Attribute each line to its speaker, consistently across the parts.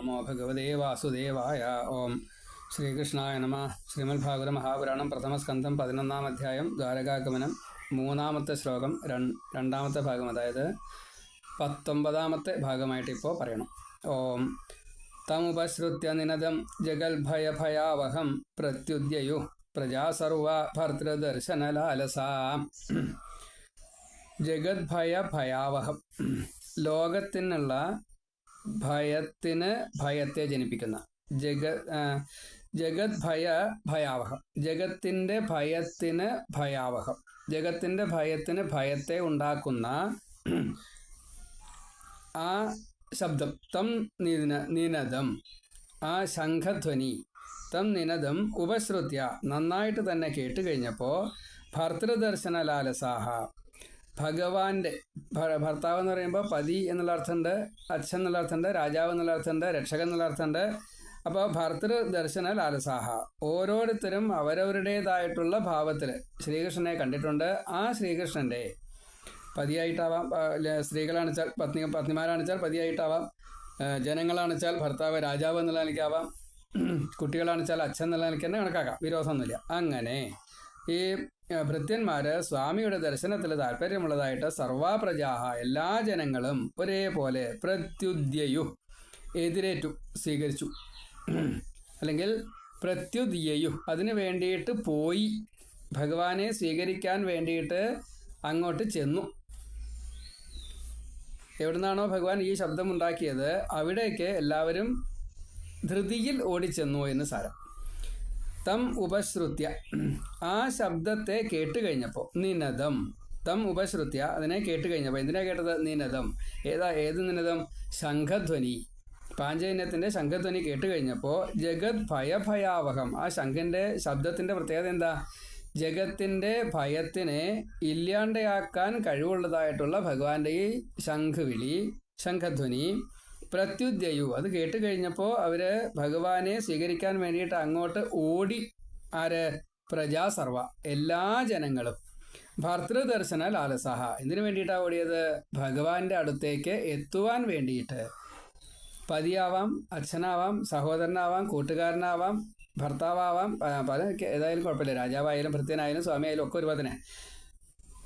Speaker 1: നമോ ഭഗവതേ വാസുദേവായ ഓം ശ്രീകൃഷ്ണായ നമ ശ്രീമത്ഭാഗവത മഹാപുരാണം പ്രഥമസ്കന്ധം പതിനൊന്നാം അധ്യായം ദ്വാരകാഗമനം മൂന്നാമത്തെ ശ്ലോകം രണ്ടാമത്തെ ഭാഗം. അതായത് പത്തൊമ്പതാമത്തെ ഭാഗമായിട്ട് ഇപ്പോൾ പറയണം. ഓം തമുപശ്രുത്യ നിനദം ജഗൽഭയഭയാവഹം പ്രത്യുദ്യയു പ്രജാ സർവ ഭർത്തൃദർശനലാലസാ ജഗദ്ഭയ ഭയാവഹം ലോകത്തിനുള്ള ഭയത്തിന് ഭയത്തെ ജനിപ്പിക്കുന്ന. ജഗ ജഗത് ഭയ ഭയാവഹം. ജഗത്തിന്റെ ഭയത്തിന് ഭയാവഹം. ജഗത്തിന്റെ ഭയത്തിന് ഭയത്തെ ഉണ്ടാക്കുന്ന ആ ശബ്ദം തം നിന നിനദം ആ ശംഖധ്വനി തം നിനദം ഉപശ്രുത്യ നന്നായിട്ട് തന്നെ കേട്ട് കഴിഞ്ഞപ്പോൾ ഭർത്തൃദർശന ലാലസാഹ ഭഗവാന്റെ ഭർത്താവ് എന്ന് പറയുമ്പോൾ പതി എന്നുള്ള അർത്ഥമുണ്ട് അച്ഛൻ എന്നുള്ള അർത്ഥമുണ്ട് രാജാവ് എന്നുള്ള അർത്ഥമുണ്ട് രക്ഷകൻ എന്നുള്ള അർത്ഥമുണ്ട്. അപ്പോൾ ഭർത്തൃ ദർശന ലാലസാഹ. ഓരോരുത്തരും അവരവരുടേതായിട്ടുള്ള ഭാവത്തിൽ ശ്രീകൃഷ്ണനെ കണ്ടിട്ടുണ്ട്. ആ ശ്രീകൃഷ്ണന്റെ പതിയായിട്ടാവാം സ്ത്രീകളാണിച്ചാൽ പത്നി പത്നിമാരാണെച്ചാൽ പതിയായിട്ടാവാം ജനങ്ങളാണെച്ചാൽ ഭർത്താവ് രാജാവ് എന്നുള്ള നിലയ്ക്കാവാം കുട്ടികളാണെച്ചാൽ അച്ഛൻ എന്നുള്ള നിലയ്ക്ക് തന്നെ കണക്കാക്കാം. വിരോധമൊന്നുമില്ല. അങ്ങനെ ഈ ഭൃത്യന്മാര് സ്വാമിയുടെ ദർശനത്തിൽ താല്പര്യമുള്ളതായിട്ട് സർവാപ്രജാഹ എല്ലാ ജനങ്ങളും ഒരേപോലെ പ്രത്യുദ്യയു എതിരേറ്റു സ്വീകരിച്ചു. അല്ലെങ്കിൽ പ്രത്യുദ്യയു അതിനു വേണ്ടിയിട്ട് പോയി ഭഗവാനെ സ്വീകരിക്കാൻ വേണ്ടിയിട്ട് അങ്ങോട്ട് ചെന്നു. എവിടുന്നാണോ ഭഗവാൻ ഈ ശബ്ദം ഉണ്ടാക്കിയത് അവിടേക്ക് എല്ലാവരും ധൃതിയിൽ ഓടിച്ചെന്നു എന്ന് സാരം. തം ഉപശ്രുത്യ. ആ ശബ്ദത്തെ കേട്ട് കഴിഞ്ഞപ്പോൾ നിനദം. തം ഉപശ്രുത്യ അതിനെ കേട്ട് കഴിഞ്ഞപ്പോൾ എന്തിനാ കേട്ടത്? നിനദം. ഏതാ ഏത് നിനദം? ശംഖധ്വനി. പാഞ്ചജന്യത്തിന്റെ ശംഖധ്വനി കേട്ട് കഴിഞ്ഞപ്പോൾ ജഗത് ഭയഭയാവഹം. ആ ശംഖിന്റെ ശബ്ദത്തിന്റെ പ്രത്യേകത എന്താ? ജഗത്തിന്റെ ഭയത്തിനെ ഇല്ലാണ്ടയാക്കാൻ കഴിവുള്ളതായിട്ടുള്ള ഭഗവാന്റെ ഈ ശംഖുവിളി ശംഖധ്വനി പ്രത്യുദ്യയു. അത് കേട്ട് കഴിഞ്ഞപ്പോൾ അവർ ഭഗവാനെ സ്വീകരിക്കാൻ വേണ്ടിയിട്ട് അങ്ങോട്ട് ഓടി ആര്? പ്രജാ സർവ എല്ലാ ജനങ്ങളും. ഭർത്തൃദർശന ലാലസഹ. എന്തിനു വേണ്ടിയിട്ടാണ് ഓടിയത്? ഭഗവാന്റെ അടുത്തേക്ക് എത്തുവാൻ വേണ്ടിയിട്ട്. പതിയാവാം അച്ഛനാവാം സഹോദരനാവാം കൂട്ടുകാരനാവാം ഭർത്താവാം പല ഏതായാലും കുഴപ്പമില്ല. രാജാവായാലും ഭൃത്യനായാലും സ്വാമിയായാലും ഒക്കെ ഒരുപോലെ തന്നെ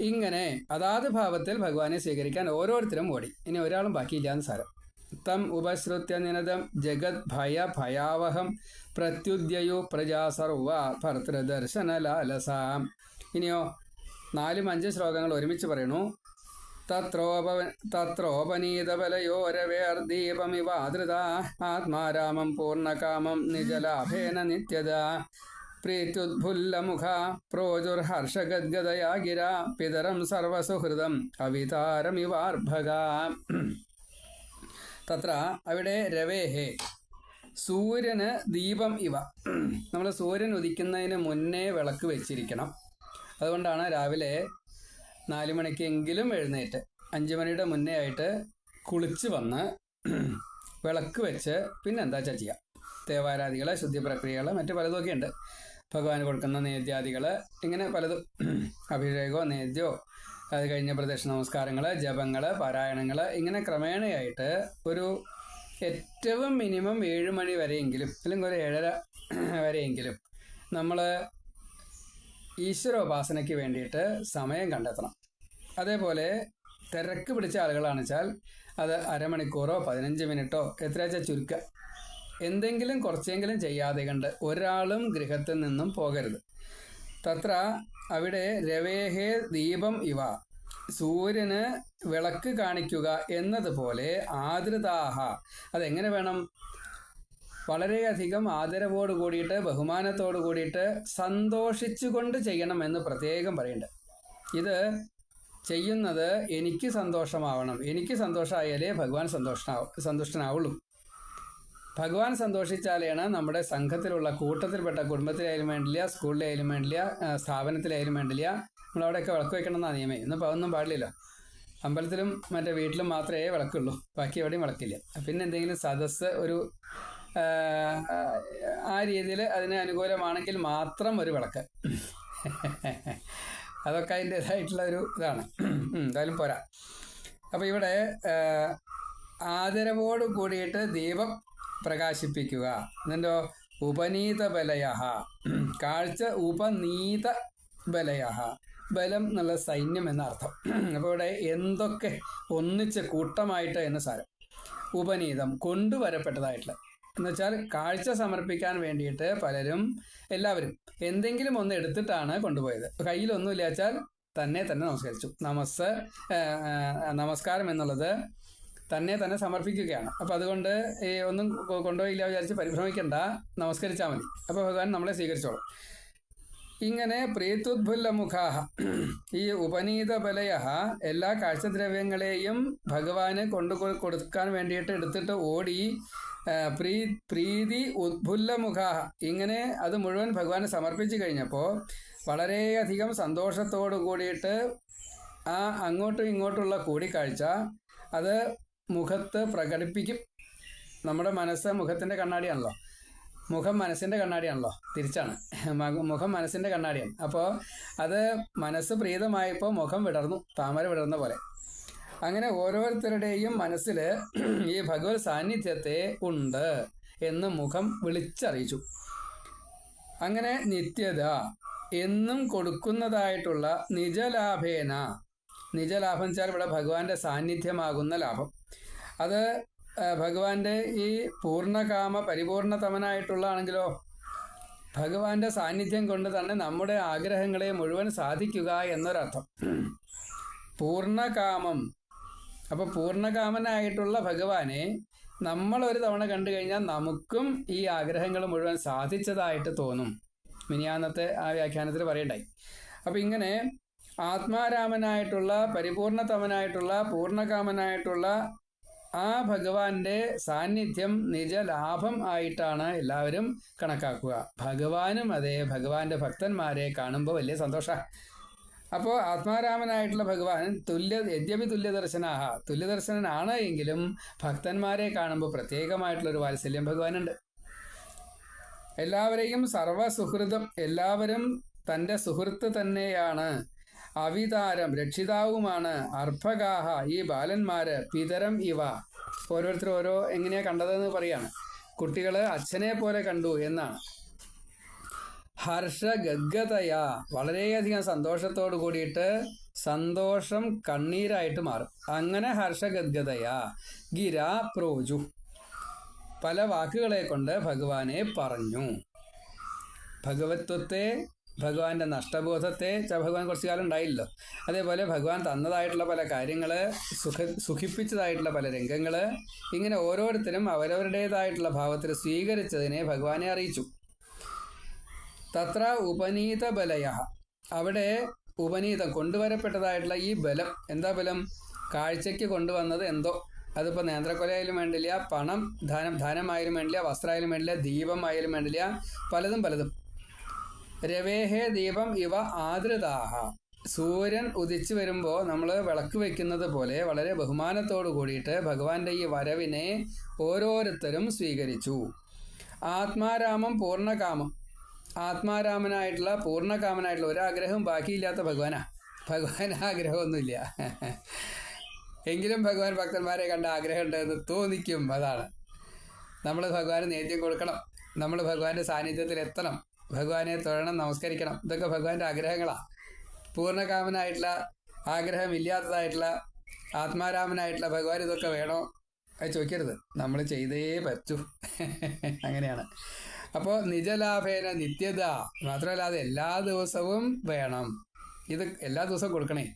Speaker 1: ഇങ്ങനെ അതാത് ഭാവത്തിൽ ഭഗവാനെ സ്വീകരിക്കാൻ ഓരോരുത്തരും ഓടി. ഇനി ഒരാളും ബാക്കിയില്ല എന്ന് സാരം. തം ഉപശ്രുത്യ നിനദം ജഗത് ഭയ ഭയാവഹം പ്രത്യുദ്യയു പ്രജാ സർവ ഭർത്തൃദർശന ലാലസാം. ഇനിയോ നാലും അഞ്ച് ശ്ലോകങ്ങൾ ഒരുമിച്ച് പറയണു. തത്രോപ തത്രോപനീതബലയോരവേർദീപമിവാദൃത. ആത്മാരാമം പൂർണകാമം നിജലാഭേന നിത്യത. പ്രീത്യുദ്ഭുല്ലമുഖ പ്രോജുർഹർഷഗദ്ഗതയാ ഗിര. പിതരം സർവസുഹൃതം അവിതാരമിവാർഭക. തത്ര അവിടെ രവേഹേ സൂര്യന് ദീപം ഇവ. നമ്മൾ സൂര്യൻ ഉദിക്കുന്നതിന് മുന്നേ വിളക്ക് വെച്ചിരിക്കണം. അതുകൊണ്ടാണ് രാവിലെ നാല് മണിക്കെങ്കിലും എഴുന്നേറ്റ് അഞ്ച് മണിയുടെ മുന്നേ ആയിട്ട് കുളിച്ച് വന്ന് വിളക്ക് വെച്ച് പിന്നെ എന്താ വെച്ചാൽ ചെയ്യാം. ദേവാരാധികൾ ശുദ്ധി പ്രക്രിയകൾ മറ്റു പലതൊക്കെ ഉണ്ട് ഭഗവാന് കൊടുക്കുന്ന നേദ്യാദികൾ ഇങ്ങനെ പലതും. അഭിഷേകമോ നേദ്യമോ അത് കഴിഞ്ഞ പ്രദക്ഷിണ നമസ്കാരങ്ങൾ ജപങ്ങൾ പാരായണങ്ങൾ ഇങ്ങനെ ക്രമേണയായിട്ട് ഒരു ഏറ്റവും മിനിമം ഏഴ് മണി വരെയെങ്കിലും അല്ലെങ്കിൽ ഒരു ഏഴര വരെയെങ്കിലും നമ്മൾ ഈശ്വരോപാസനയ്ക്ക് വേണ്ടിയിട്ട് സമയം കണ്ടെത്തണം. അതേപോലെ തിരക്ക് പിടിച്ച ആളുകളാണ് വെച്ചാൽ അത് അരമണിക്കൂറോ പതിനഞ്ച് മിനിറ്റോ എത്രയാച്ചാൽ ചുരുക്കുക എന്തെങ്കിലും കുറച്ചെങ്കിലും ചെയ്യാതെ കണ്ട് ഒരാളും ഗൃഹത്തിൽ നിന്നും പോകരുത്. തത്ര അവിടെ രവേഹേ ദീപം ഇവ. സൂര്യന് വിളക്ക് കാണിക്കുക എന്നതുപോലെ ആദൃതാഹ. അതെങ്ങനെ വേണം? വളരെയധികം ആദരവോട് കൂടിയിട്ട് ബഹുമാനത്തോട് കൂടിയിട്ട് സന്തോഷിച്ചുകൊണ്ട് ചെയ്യണം എന്ന് പ്രത്യേകം പറയുന്നുണ്ട്. ഇത് ചെയ്യുന്നത് എനിക്ക് സന്തോഷമാവണം. എനിക്ക് സന്തോഷമായാലേ ഭഗവാൻ സന്തോഷനാവും സന്തുഷ്ടനാവുള്ളൂ. ഭഗവാൻ സന്തോഷിച്ചാലാണ് നമ്മുടെ സംഘത്തിലുള്ള കൂട്ടത്തിൽപ്പെട്ട കുടുംബത്തിലായാലും വേണ്ടില്ല സ്കൂളിലായാലും വേണ്ടില്ല സ്ഥാപനത്തിലായാലും വേണ്ടില്ല നമ്മളവിടെയൊക്കെ വിളക്ക് വെക്കണം എന്നാണ് നിയമം. ഇന്നിപ്പോൾ അതൊന്നും പാടില്ലല്ലോ. അമ്പലത്തിലും മറ്റേ വീട്ടിലും മാത്രമേ വിളക്കുള്ളൂ. ബാക്കി എവിടെയും വിളക്കില്ല. പിന്നെ എന്തെങ്കിലും സദസ്സ് ഒരു ആ, രീതിയിൽ അതിന് അനുകൂലമാണെങ്കിൽ മാത്രം ഒരു വിളക്ക്. അതൊക്കെ അതിന്റെതായിട്ടുള്ള ഒരു ഇതാണ്. എന്തായാലും പോരാ. അപ്പോൾ ഇവിടെ ആദരവോട് കൂടിയിട്ട് ദീപം പ്രകാശിപ്പിക്കുക. എന്നിട്ടോ ഉപനീത ബലയ കാഴ്ച ഉപനീത ബലയ ബലം എന്നുള്ള സൈന്യം എന്നർത്ഥം അപ്പോൾ ഇവിടെ എന്തൊക്കെ ഒന്നിച്ച് കൂട്ടമായിട്ട് എന്ന് സാരം. ഉപനീതം കൊണ്ടുവരപ്പെട്ടതായിട്ടുള്ള. എന്നുവെച്ചാൽ കാഴ്ച സമർപ്പിക്കാൻ വേണ്ടിയിട്ട് പലരും എല്ലാവരും എന്തെങ്കിലും ഒന്ന് എടുത്തിട്ടാണ് കൊണ്ടുപോയത്. കയ്യിലൊന്നുമില്ല വെച്ചാൽ തന്നെ തന്നെ നമസ്കരിച്ചു. നമസ് നമസ്കാരം എന്നുള്ളത് തന്നെ തന്നെ സമർപ്പിക്കുകയാണ്. അപ്പോൾ അതുകൊണ്ട് ഒന്നും കൊണ്ടുപോയില്ല വിചാരിച്ച് പരിഭ്രമിക്കണ്ട. നമസ്കരിച്ചാൽ മതി. അപ്പോൾ ഭഗവാൻ നമ്മളെ സ്വീകരിച്ചോളും. ഇങ്ങനെ പ്രീത്യുദ്ഭുല്ല മുഖാഹ ഈ ഉപനീത ബലയ എല്ലാ കാഴ്ചദ്രവ്യങ്ങളെയും ഭഗവാന് കൊണ്ടു കൊടുക്കാൻ വേണ്ടിയിട്ട് എടുത്തിട്ട് ഓടി പ്രീ പ്രീതി ഉദ്ഭുല്ല മുഖാഹ ഇങ്ങനെ അത് മുഴുവൻ ഭഗവാന് സമർപ്പിച്ചു കഴിഞ്ഞപ്പോൾ വളരെയധികം സന്തോഷത്തോടു കൂടിയിട്ട് ആ അങ്ങോട്ടും ഇങ്ങോട്ടുള്ള കൂടിക്കാഴ്ച അത് മുഖത്ത് പ്രകടിപ്പിക്കും. നമ്മുടെ മനസ്സ് മുഖത്തിന്റെ കണ്ണാടിയാണല്ലോ. മുഖം മനസ്സിന്റെ കണ്ണാടിയാണല്ലോ. തിരിച്ചാണ്. മുഖം മനസ്സിന്റെ കണ്ണാടിയാണ്. അപ്പോൾ അത് മനസ്സ് പ്രീതമായപ്പോൾ മുഖം വിടർന്നു. താമര വിടർന്ന പോലെ. അങ്ങനെ ഓരോരുത്തരുടെയും മനസ്സിൽ ഈ ഭഗവത് സാന്നിധ്യത്തെ ഉണ്ട് എന്ന് മുഖം വിളിച്ചറിയിച്ചു. അങ്ങനെ നിത്യത എന്നും കൊടുക്കുന്നതായിട്ടുള്ള നിജലാഭേന നിജലാഭം വെച്ചാൽ ഇവിടെ ഭഗവാന്റെ സാന്നിധ്യമാകുന്ന ലാഭം. അത് ഭഗവാന്റെ ഈ പൂർണകാമ പരിപൂർണതമനായിട്ടുള്ളതാണെങ്കിലോ ഭഗവാന്റെ സാന്നിധ്യം കൊണ്ട് തന്നെ നമ്മുടെ ആഗ്രഹങ്ങളെ മുഴുവൻ സാധിക്കുക എന്നൊരർത്ഥം. പൂർണകാമം അപ്പോൾ പൂർണകാമനായിട്ടുള്ള ഭഗവാനെ നമ്മൾ ഒരു തവണ കണ്ടു കഴിഞ്ഞാൽ നമുക്കും ഈ ആഗ്രഹങ്ങൾ മുഴുവൻ സാധിച്ചതായിട്ട് തോന്നും. മിനിയാന്നത്തെ ആ വ്യാഖ്യാനത്തിൽ പറയണ്ടായി. അപ്പം ഇങ്ങനെ ആത്മാരാമനായിട്ടുള്ള പരിപൂർണതമനായിട്ടുള്ള പൂർണകാമനായിട്ടുള്ള ആ ഭഗവാന്റെ സാന്നിധ്യം നിജ ലാഭം ആയിട്ടാണ് എല്ലാവരും കണക്കാക്കുക. ഭഗവാനും അതെ ഭഗവാന്റെ ഭക്തന്മാരെ കാണുമ്പോൾ വലിയ സന്തോഷമാണ് അപ്പോൾ ആത്മാരാമനായിട്ടുള്ള ഭഗവാൻ തുല്യ യദ്യപി തുല്യദർശനാഹ. തുല്യദർശനനാണ് എങ്കിലും ഭക്തന്മാരെ കാണുമ്പോൾ പ്രത്യേകമായിട്ടുള്ളൊരു വാത്സല്യം ഭഗവാനുണ്ട്. എല്ലാവരെയും സർവസുഹൃതം എല്ലാവരും തന്റെ സുഹൃത്ത് തന്നെയാണ്. അവിതാരം രക്ഷിതാവുമാണ്. അർഭകാഹ ഈ ബാലന്മാര് പിതരം ഇവ. ഓരോരുത്തർ ഓരോ എങ്ങനെയാ കണ്ടതെന്ന് പറയാണ്. കുട്ടികൾ അച്ഛനെ പോലെ കണ്ടു എന്നാണ്. ഹർഷഗദ്ഗതയാ. വളരെയധികം സന്തോഷത്തോട് കൂടിയിട്ട് സന്തോഷം കണ്ണീരായിട്ട് മാറും. അങ്ങനെ ഹർഷഗദ്ഗതയാ. ഗിര പ്രോജു. പല വാക്കുകളെ കൊണ്ട് ഭഗവാനെ പറഞ്ഞു. ഭഗവത്വത്തെ ഭഗവാന്റെ നഷ്ടബോധത്തെ ഭഗവാൻ കുറച്ചു കാലം ഉണ്ടായില്ലോ. അതേപോലെ ഭഗവാൻ തന്നതായിട്ടുള്ള പല കാര്യങ്ങൾ സുഖ സുഖിപ്പിച്ചതായിട്ടുള്ള പല രംഗങ്ങൾ ഇങ്ങനെ ഓരോരുത്തരും അവരവരുടേതായിട്ടുള്ള ഭാവത്തിൽ സ്വീകരിച്ചതിനെ ഭഗവാനെ അറിയിച്ചു. തത്ര ഉപനീത ബലയ അവിടെ ഉപനീതം കൊണ്ടുവരപ്പെട്ടതായിട്ടുള്ള ഈ ബലം എന്താ ബലം? കാഴ്ചയ്ക്ക് കൊണ്ടുവന്നത് എന്തോ? അതിപ്പോൾ നേന്ത്രക്കൊലയായാലും വേണ്ടില്ല പണം ധനം ധനമായാലും വേണ്ടില്ല വസ്ത്രമായാലും വേണ്ടില്ല ദീപമായാലും വേണ്ടില്ല പലതും പലതും. രവേഹേ ദീപം ഇവ ആദൃതാഹ. സൂര്യൻ ഉദിച്ചു വരുമ്പോൾ നമ്മൾ വിളക്ക് വെക്കുന്നത് പോലെ വളരെ ബഹുമാനത്തോടു കൂടിയിട്ട് ഭഗവാന്റെ ഈ വരവിനെ ഓരോരുത്തരും സ്വീകരിച്ചു. ആത്മാരാമം പൂർണകാമം ആത്മാരാമനായിട്ടുള്ള പൂർണകാമനായിട്ടുള്ള ഒരാഗ്രഹവും ബാക്കിയില്ലാത്ത ഭഗവാനാ. ഭഗവാൻ ആഗ്രഹമൊന്നുമില്ല. എങ്കിലും ഭഗവാൻ ഭക്തന്മാരെ കണ്ട ആഗ്രഹം ഉണ്ടെന്ന് തോന്നിക്കും അതാണ്. നമ്മൾ ഭഗവാന് നേദ്യം കൊടുക്കണം. നമ്മൾ ഭഗവാന്റെ സാന്നിധ്യത്തിൽ എത്തണം ഭഗവാനെ തൊഴണം നമസ്കരിക്കണം. ഇതൊക്കെ ഭഗവാന്റെ ആഗ്രഹങ്ങളാണ് പൂർണകാമനായിട്ടുള്ള ആഗ്രഹമില്ലാത്തതായിട്ടുള്ള ആത്മാരാമനായിട്ടുള്ള ഭഗവാൻ ഇതൊക്കെ വേണോ? അത് ചോദിക്കരുത്. നമ്മൾ ചെയ്തേ പറ്റൂ. അങ്ങനെയാണ്. അപ്പോൾ നിജലാഭേന നിത്യത മാത്രമല്ല അത് എല്ലാ ദിവസവും വേണം. ഇത് എല്ലാ ദിവസവും കൊടുക്കണേ.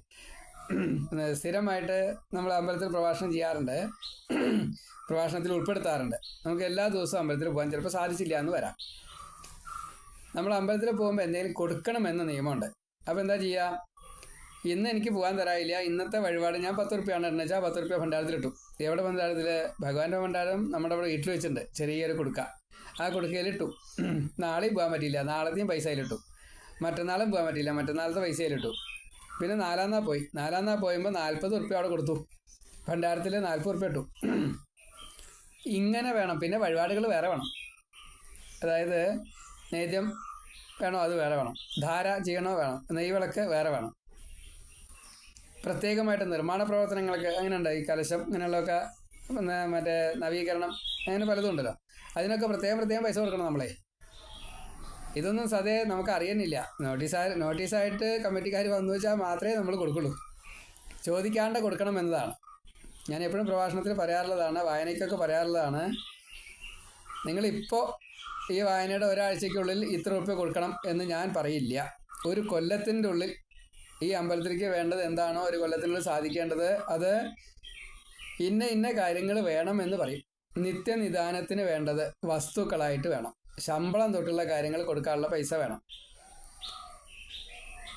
Speaker 1: സ്ഥിരമായിട്ട് നമ്മൾ അമ്പലത്തിൽ പ്രഭാഷണം ചെയ്യാറുണ്ട്. പ്രഭാഷണത്തിൽ ഉൾപ്പെടുത്താറുണ്ട്. നമുക്ക് എല്ലാ ദിവസവും അമ്പലത്തിൽ പോകാൻ ചിലപ്പോൾ സാധിച്ചില്ല എന്ന് വരാം. നമ്മൾ അമ്പലത്തിൽ പോകുമ്പോൾ എന്തെങ്കിലും കൊടുക്കണം എന്ന നിയമമുണ്ട്. അപ്പോൾ എന്താ ചെയ്യുക ഇന്ന് എനിക്ക് പോകാൻ തരായില്ല ഇന്നത്തെ വഴിപാട് ഞാൻ പത്ത് റുപ്യാണ് ഇടുന്നത്. വെച്ചാൽ പത്ത് റുപ്യ ഭണ്ഡാരത്തിലിട്ടു. എവിടെ ഭണ്ഡാരത്തിൽ ഭഗവാന്റെ ഭണ്ഡാരം നമ്മുടെ അവിടെ വീട്ടിൽ വെച്ചിട്ടുണ്ട്. ചെറിയൊരു കൊടുക്ക. ആ കൊടുക്കയിൽ ഇട്ടു നാളെയും പോകാൻ പറ്റിയില്ല. നാളത്തെയും പൈസ ഇട്ടു മറ്റന്നാളും പോകാൻ പറ്റിയില്ല. മറ്റന്നാളത്തെ പൈസ ഇട്ടു പിന്നെ നാലാം നാൾ പോയി. നാലാം നാൾ പോയുമ്പോൾ നാൽപ്പത് റുപ്യ അവിടെ കൊടുത്തു. ഭണ്ഡാരത്തിൽ നാൽപ്പത് റുപ്യ ഇട്ടു. ഇങ്ങനെ വേണം. പിന്നെ വഴിപാടുകൾ വേറെ വേണം. അതായത് നേദ്യം വേണോ? അത് വേറെ വേണം. ധാര ചെയ്യണോ വേണം. നെയ്വിളക്ക് വേറെ വേണം. പ്രത്യേകമായിട്ട് നിർമ്മാണ പ്രവർത്തനങ്ങളൊക്കെ അങ്ങനെ ഉണ്ട് ഈ കലശം അങ്ങനെയുള്ളതൊക്കെ പിന്നെ മറ്റേ നവീകരണം അങ്ങനെ പലതും ഉണ്ടല്ലോ. അതിനൊക്കെ പ്രത്യേകം പ്രത്യേകം പൈസ കൊടുക്കണം നമ്മളെ. ഇതൊന്നും സതേ നമുക്ക് അറിയുന്നില്ല. നോട്ടീസ് നോട്ടീസായിട്ട് കമ്മിറ്റിക്കാർ വന്നു വെച്ചാൽ മാത്രമേ നമ്മൾ കൊടുക്കുള്ളൂ. ചോദിക്കാണ്ട് കൊടുക്കണം എന്നതാണ്. ഞാൻ എപ്പോഴും പ്രഭാഷണത്തിൽ പറയാറുള്ളതാണ് വായനയ്ക്കൊക്കെ പറയാറുള്ളതാണ്. നിങ്ങളിപ്പോൾ ഈ വായനയുടെ ഒരാഴ്ചയ്ക്കുള്ളിൽ ഇത്ര റുപ്യ കൊടുക്കണം എന്ന് ഞാൻ പറയില്ല. ഒരു കൊല്ലത്തിന്റെ ഉള്ളിൽ ഈ അമ്പലത്തിലേക്ക് വേണ്ടത് എന്താണോ ഒരു കൊല്ലത്തിനുള്ളിൽ സാധിക്കേണ്ടത് അത് ഇന്ന ഇന്ന കാര്യങ്ങൾ വേണം എന്ന് പറയും. നിത്യനിദാനത്തിന് വേണ്ടത് വസ്തുക്കളായിട്ട് വേണം. ശമ്പളം തൊട്ടുള്ള കാര്യങ്ങൾ കൊടുക്കാനുള്ള പൈസ വേണം.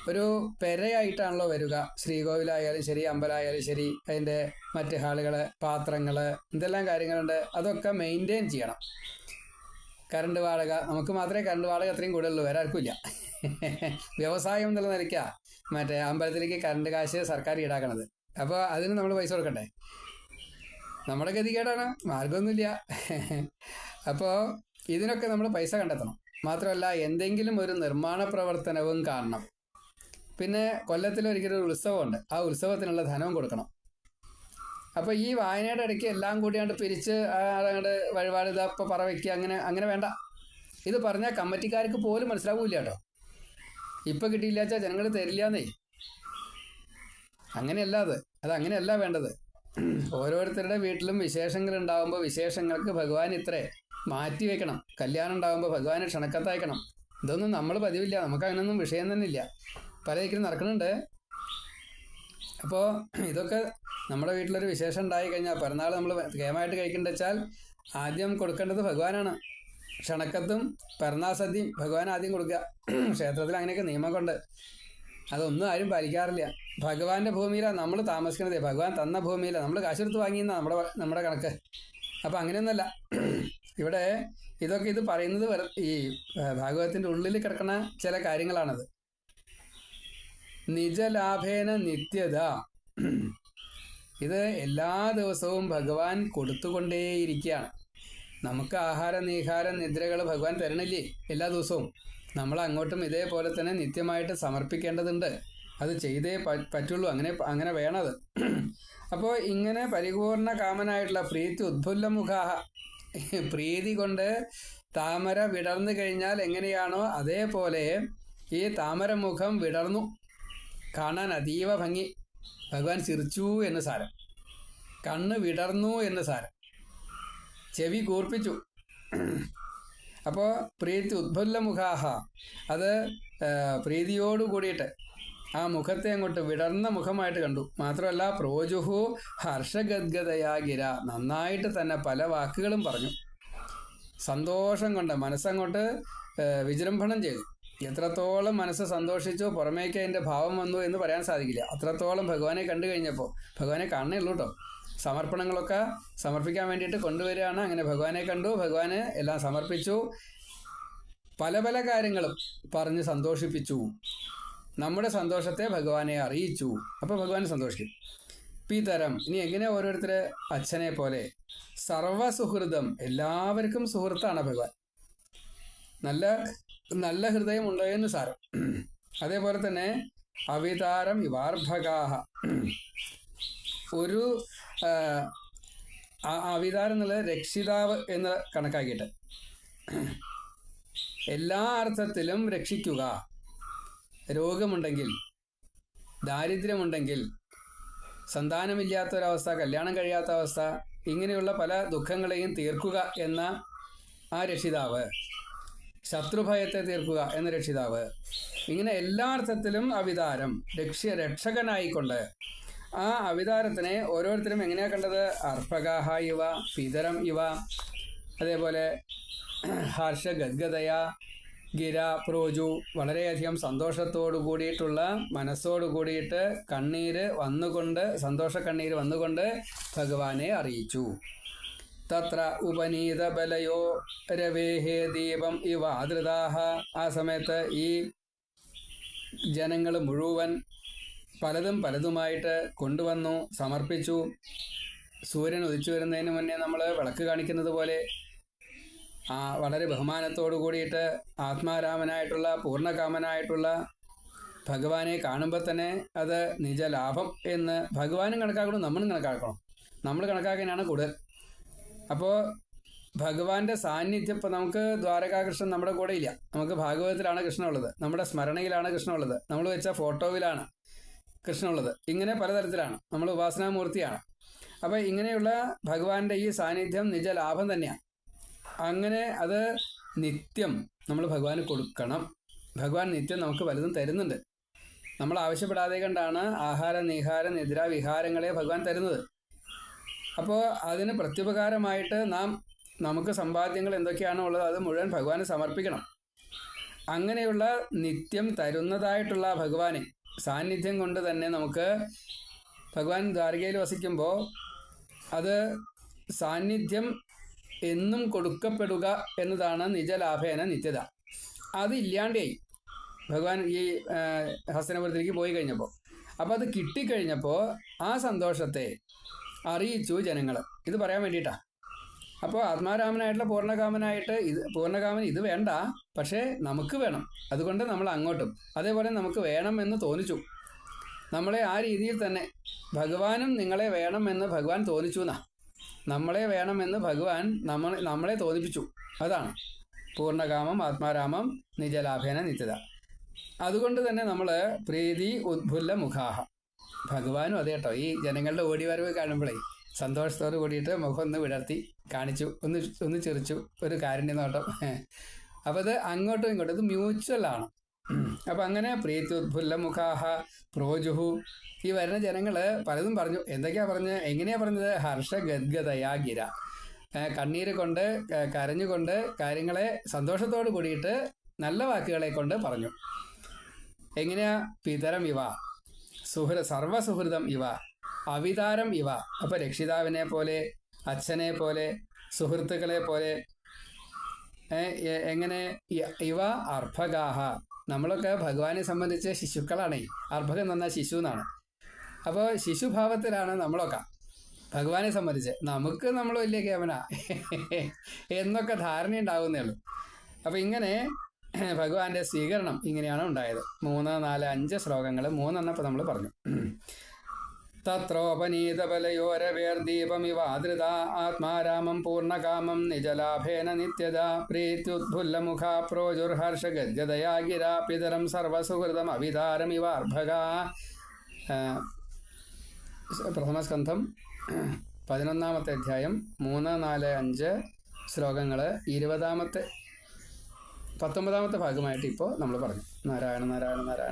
Speaker 1: ഒരു പെരയായിട്ടാണല്ലോ വരിക. ശ്രീകോവിലായാലും ശരി അമ്പലമായാലും ശരി അതിന്റെ മറ്റ് ഹാളുകൾ പാത്രങ്ങൾ എന്തെല്ലാം കാര്യങ്ങളുണ്ട് അതൊക്കെ മെയിന്റെയിൻ ചെയ്യണം. കറണ്ട് വാടക നമുക്ക് മാത്രമേ കറണ്ട് വാടക അത്രയും കൂടുതലുള്ളൂ വേറെ ആർക്കും ഇല്ല. വ്യവസായം എന്നുള്ള നിലയ്ക്കാ മറ്റേ അമ്പലത്തിലേക്ക് കറണ്ട് കാശ് സർക്കാർ ഈടാക്കണത്. അപ്പോൾ അതിന് നമ്മൾ പൈസ കൊടുക്കണ്ടേ? നമ്മുടെ ഗതികേടാണ് മാർഗമൊന്നുമില്ല അപ്പോൾ ഇതിനൊക്കെ നമ്മൾ പൈസ കണ്ടെത്തണം. മാത്രമല്ല എന്തെങ്കിലും ഒരു നിർമ്മാണ പ്രവർത്തനവും കാണണം. പിന്നെ കൊല്ലത്തിൽ ഒരിക്കലും ഒരു ഉത്സവമുണ്ട്. ആ ഉത്സവത്തിനുള്ള ധനവും കൊടുക്കണം. അപ്പോൾ ഈ വായനയുടെ ഇടയ്ക്ക് എല്ലാം കൂടിയാണ്ട് പിരിച്ച് അങ്ങോട്ട് വഴിപാട് ഇതപ്പോൾ പറ വയ്ക്കുക അങ്ങനെ അങ്ങനെ വേണ്ട. ഇത് പറഞ്ഞാൽ കമ്മിറ്റിക്കാർക്ക് പോലും മനസ്സിലാവില്ല കേട്ടോ. ഇപ്പൊ കിട്ടിയില്ല വെച്ചാൽ ജനങ്ങൾ തരില്ലാന്നേ. അങ്ങനെയല്ല അത്. അത് അങ്ങനെയല്ല വേണ്ടത്. ഓരോരുത്തരുടെ വീട്ടിലും വിശേഷങ്ങൾ ഉണ്ടാകുമ്പോൾ വിശേഷങ്ങൾക്ക് ഭഗവാൻ ഇത്രേ മാറ്റി വെക്കണം. കല്യാണം ഉണ്ടാകുമ്പോൾ ഭഗവാനെ ക്ഷണക്കത്തയക്കണം. ഇതൊന്നും നമ്മൾ പതിവില്ല. നമുക്ക് അങ്ങനൊന്നും വിഷയം തന്നെ ഇല്ല പല ദിക്കിലും നടക്കുന്നുണ്ട്. അപ്പോൾ ഇതൊക്കെ നമ്മുടെ വീട്ടിലൊരു വിശേഷം ഉണ്ടായി കഴിഞ്ഞാൽ പിറന്നാൾ നമ്മൾ കേമായിട്ട് കഴിക്കേണ്ട വെച്ചാൽ ആദ്യം കൊടുക്കേണ്ടത് ഭഗവാനാണ്. ക്ഷണക്കത്തും പിറന്നാൾ സദ്യയും ഭഗവാൻ ആദ്യം കൊടുക്കുക. ക്ഷേത്രത്തിൽ അങ്ങനെയൊക്കെ നിയമം കൊണ്ട് അതൊന്നും ആരും പാലിക്കാറില്ല. ഭഗവാന്റെ ഭൂമിയിലാണ് നമ്മൾ താമസിക്കുന്നത് ഭഗവാൻ തന്ന ഭൂമിയിലാണ് നമ്മൾ കാശെടുത്ത് വാങ്ങിയെന്നാണ് നമ്മുടെ നമ്മുടെ കണക്ക്. അപ്പം അങ്ങനെയൊന്നല്ല ഇവിടെ ഇതൊക്കെ ഇത് പറയുന്നത് ഈ ഭാഗവതത്തിന്റെ ഉള്ളിൽ കിടക്കുന്ന ചില കാര്യങ്ങളാണത്. നിജലാഭേന നിത്യത. ഇത് എല്ലാ ദിവസവും ഭഗവാൻ കൊടുത്തുകൊണ്ടേയിരിക്കുകയാണ്. നമുക്ക് ആഹാര നിഹാര നിദ്രകൾ ഭഗവാൻ തരണില്ലേ എല്ലാ ദിവസവും? നമ്മൾ അങ്ങോട്ടും ഇതേപോലെ തന്നെ നിത്യമായിട്ട് സമർപ്പിക്കേണ്ടതുണ്ട്. അത് ചെയ്തേ പറ്റുള്ളൂ. അങ്ങനെ അങ്ങനെ വേണത്. അപ്പോൾ ഇങ്ങനെ പരിപൂർണ കാമനായിട്ടുള്ള പ്രീതി ഉദ്ഫുല്ലമുഖാഹ പ്രീതി കൊണ്ട് താമര വിടർന്നു കഴിഞ്ഞാൽ എങ്ങനെയാണോ അതേപോലെ ഈ താമരമുഖം വിടർന്നു. കാണാൻ അതീവ ഭംഗി. ഭഗവാൻ ചിരിച്ചു എന്ന് സാരം. കണ്ണ് വിടർന്നു എന്ന് സാരം. ചെവി കൂർപ്പിച്ചു. അപ്പോൾ പ്രീതി ഉദ്ഫുല്ല മുഖാഹ. അത് പ്രീതിയോട് കൂടിയിട്ട് ആ മുഖത്തെ അങ്ങോട്ട് വിടർന്ന മുഖമായിട്ട് കണ്ടു. മാത്രമല്ല പ്രോജുഹു ഹർഷഗദ്ഗതയാകിര നന്നായിട്ട് തന്നെ പല വാക്കുകളും പറഞ്ഞു. സന്തോഷം കൊണ്ട് മനസ്സങ്ങോട്ട് വിജൃംഭണം ചെയ്തു. എത്രത്തോളം മനസ്സ് സന്തോഷിച്ചോ പുറമേക്ക് അതിന്റെ ഭാവം വന്നു എന്ന് പറയാൻ സാധിക്കില്ല. അത്രത്തോളം ഭഗവാനെ കണ്ടു കഴിഞ്ഞപ്പോൾ ഭഗവാനെ കാണണേ ഉള്ളൂ കേട്ടോ സമർപ്പണങ്ങളൊക്കെ സമർപ്പിക്കാൻ വേണ്ടിയിട്ട് കൊണ്ടുവരികയാണ്. അങ്ങനെ ഭഗവാനെ കണ്ടു ഭഗവാന് എല്ലാം സമർപ്പിച്ചു. പല പല കാര്യങ്ങളും പറഞ്ഞ് സന്തോഷിപ്പിച്ചു. നമ്മുടെ സന്തോഷത്തെ ഭഗവാനെ അറിയിച്ചു. അപ്പോൾ ഭഗവാൻ സന്തോഷിക്കും. പിതരം ഇനി എങ്ങനെ ഓരോരുത്തരെ അച്ഛനെ പോലെ? സർവസുഹൃതം എല്ലാവർക്കും സുഹൃത്താണ് ഭഗവാൻ. നല്ല നല്ല ഹൃദയം ഉണ്ട് എന്ന് സാരം അതേപോലെ തന്നെ അവിതാരം ഇവാർഭകാഹ ഒരു അവിതാരം എന്നുള്ളത് രക്ഷിതാവ് എന്ന് കണക്കാക്കിയിട്ട്. എല്ലാ അർത്ഥത്തിലും രക്ഷിക്കുക. രോഗമുണ്ടെങ്കിൽ ദാരിദ്ര്യമുണ്ടെങ്കിൽ സന്താനമില്ലാത്തൊരവസ്ഥ കല്യാണം കഴിയാത്ത അവസ്ഥ ഇങ്ങനെയുള്ള പല ദുഃഖങ്ങളെയും തീർക്കുക എന്ന ആ രക്ഷിതാവ്. ശത്രുഭയത്തെ തീർക്കുക എന്ന രക്ഷിതാവ്. ഇങ്ങനെ എല്ലാ അർത്ഥത്തിലും അവിതാരം രക്ഷ്യ രക്ഷകനായിക്കൊണ്ട് ആ അവിതാരത്തിനെ ഓരോരുത്തരും എങ്ങനെയാണ് കണ്ടത്? അർപ്പകാഹ ഇവ പിതരം ഇവ അതേപോലെ ഹർഷ ഗദ്ഗതയ ഗിര പ്രോജു വളരെയധികം സന്തോഷത്തോടു കൂടിയിട്ടുള്ള മനസ്സോടു കൂടിയിട്ട് കണ്ണീര് വന്നുകൊണ്ട് സന്തോഷ കണ്ണീര് വന്നുകൊണ്ട് ഭഗവാനെ അറിയിച്ചു. തത്ര ഉപനീത ബലയോ രവേഹേ ദീപം ഇവ ആദൃതാഹ ആ സമയത്ത് ഈ ജനങ്ങൾ മുഴുവൻ പലതും പലതുമായിട്ട് കൊണ്ടുവന്നു സമർപ്പിച്ചു. സൂര്യൻ ഉദിച്ചു വരുന്നതിന് മുന്നേ നമ്മൾ വിളക്ക് കാണിക്കുന്നത് പോലെ ആ വളരെ ബഹുമാനത്തോടു കൂടിയിട്ട് ആത്മാരാമനായിട്ടുള്ള പൂർണകാമനായിട്ടുള്ള ഭഗവാനെ കാണുമ്പോൾ തന്നെ അത് നിജലാഭം എന്ന് ഭഗവാനും കണക്കാക്കണം നമ്മളും കണക്കാക്കണം. നമ്മൾ കണക്കാക്കാനാണ് കൂടുതൽ. അപ്പോൾ ഭഗവാന്റെ സാന്നിധ്യം ഇപ്പം നമുക്ക് ദ്വാരകാകൃഷ്ണൻ നമ്മുടെ കൂടെ ഇല്ല. നമുക്ക് ഭാഗവതത്തിലാണ് കൃഷ്ണ ഉള്ളത് നമ്മുടെ സ്മരണയിലാണ് കൃഷ്ണ ഉള്ളത് നമ്മൾ വെച്ച ഫോട്ടോയിലാണ് കൃഷ്ണ ഉള്ളത് ഇങ്ങനെ പലതരത്തിലാണ്. നമ്മൾ ഉപാസനാമൂർത്തിയാണ്. അപ്പോൾ ഇങ്ങനെയുള്ള ഭഗവാന്റെ ഈ സാന്നിധ്യം നിജ ലാഭം തന്നെയാണ് അങ്ങനെ അത് നിത്യം നമ്മൾ ഭഗവാന് കൊടുക്കണം. ഭഗവാൻ നിത്യം നമുക്ക് പലതും തരുന്നുണ്ട്. നമ്മൾ ആവശ്യപ്പെടാതെ കണ്ടാണ് ആഹാര നിഹാര നിദ്ര വിഹാരങ്ങളെ ഭഗവാൻ തരുന്നത്. അപ്പോൾ അതിന് പ്രത്യുപകാരമായിട്ട് നാം നമുക്ക് സമ്പാദ്യങ്ങൾ എന്തൊക്കെയാണോ ഉള്ളത് അത് മുഴുവൻ ഭഗവാനെ സമർപ്പിക്കണം. അങ്ങനെയുള്ള നിത്യം തരുന്നതായിട്ടുള്ള ഭഗവാനെ സാന്നിധ്യം കൊണ്ട് തന്നെ നമുക്ക് ഭഗവാൻ ദ്വാരകയിൽ വസിക്കുമ്പോൾ അത് സാന്നിധ്യം എന്നും കൊടുക്കപ്പെടുക എന്നതാണ് നിജലാഭേന നിത്യത. അതില്ലാണ്ടായി ഭഗവാൻ ഈ ഹസ്തനപുരത്തിലേക്ക് പോയി കഴിഞ്ഞപ്പോൾ അപ്പോൾ അത് കിട്ടിക്കഴിഞ്ഞപ്പോൾ ആ സന്തോഷത്തെ അറിയിച്ചു ജനങ്ങൾ ഇത് പറയാൻ വേണ്ടിയിട്ടാണ് അപ്പോൾ ആത്മാരാമനായിട്ടുള്ള പൂർണകാമനായിട്ട് ഇത് പൂർണകാമൻ ഇത് വേണ്ട പക്ഷേ നമുക്ക് വേണം. അതുകൊണ്ട് നമ്മൾ അങ്ങോട്ടും. അതേപോലെ നമുക്ക് വേണം എന്ന് തോന്നിച്ചു. നമ്മളെ ആ രീതിയിൽ തന്നെ ഭഗവാനും നിങ്ങളെ വേണമെന്ന് ഭഗവാൻ തോന്നിച്ചു എന്നാ നമ്മളെ വേണമെന്ന് ഭഗവാൻ നമ്മൾ നമ്മളെ തോന്നിപ്പിച്ചു. അതാണ്. പൂർണകാമം ആത്മാരാമം നിജലാഭേന നിത്യത. അതുകൊണ്ട് തന്നെ നമ്മൾ പ്രീതി ഉദ്ഭുല്ല മുഖാഹ. ഭഗവാനും അതെ കേട്ടോ. ഈ ജനങ്ങളുടെ ഓടിവരവ് കാണുമ്പോഴേ സന്തോഷത്തോട് കൂടിയിട്ട് മുഖം ഒന്ന് വിടർത്തി കാണിച്ചു ഒന്ന് ഒന്ന് ചിരിച്ചു. ഒരു കാരുണ്യ നോട്ടം. അപ്പോൾ അത് അങ്ങോട്ടും ഇങ്ങോട്ടും ഇത് മ്യൂച്വൽ ആണ്. അപ്പം അങ്ങനെ പ്രീതി ഉദ്ഭുല്ല മുഖാഹ പ്രോജുഹു ഈ വരുന്ന ജനങ്ങൾ പലതും പറഞ്ഞു. എന്തൊക്കെയാ പറഞ്ഞത്? എങ്ങനെയാ പറഞ്ഞത്? ഹർഷ ഗദ്ഗതയാ ഗിര. കണ്ണീര് കൊണ്ട് കരഞ്ഞുകൊണ്ട് കാര്യങ്ങളെ സന്തോഷത്തോട് കൂടിയിട്ട് നല്ല വാക്കുകളെ കൊണ്ട് പറഞ്ഞു. എങ്ങനെയാ? പിതരം ഇവ സുഹൃ സർവസുഹൃതം ഇവ. അവിതാരം ഇവ. അപ്പൊ രക്ഷിതാവിനെ പോലെ അച്ഛനെ പോലെ സുഹൃത്തുക്കളെ പോലെ എങ്ങനെ ഇവ അർഭകാഹ നമ്മളൊക്കെ ഭഗവാനെ സംബന്ധിച്ച് ശിശുക്കളാണ്. അർഭകം എന്ന് ശിശു എന്നാണ്. അപ്പോൾ ശിശുഭാവത്തിലാണ് നമ്മളൊക്കെ. ഭഗവാനെ സംബന്ധിച്ച്. നമുക്ക് നമ്മൾ വലിയ കേവന. എന്നൊക്കെ ധാരണയുണ്ടാവുന്നേ ഉള്ളൂ. അപ്പം ഇങ്ങനെ ഭഗവാന്റെ സ്വീകരണം ഇങ്ങനെയാണ് ഉണ്ടായത്. മൂന്ന് നാല് അഞ്ച് ശ്ലോകങ്ങൾ മൂന്നെണ്ണപ്പോൾ നമ്മൾ പറഞ്ഞു. തത്രോപനീതബലയോരവേർദീപമിവാദൃത. ആത്മാരാമം പൂർണകാമം നിജലാഭേന നിത്യത. പ്രീത്യുദ്ഭുല്ലമുഖ പ്രോജുർഹർഷഗദ്ഗതയാ ഗിരാ പിതരം സർവസുഹൃതം അവിതാരമിവ അർഭക പ്രഥമസ്കന്ധം പതിനൊന്നാമത്തെ അധ്യായം മൂന്ന് നാല് അഞ്ച് ശ്ലോകങ്ങൾ ഇരുപതാമത്തെ പത്തൊമ്പതാമത്തെ ഭാഗമായിട്ട് ഇപ്പോൾ നമ്മൾ പറഞ്ഞു. നാരായണ നാരായണ നാരായണ.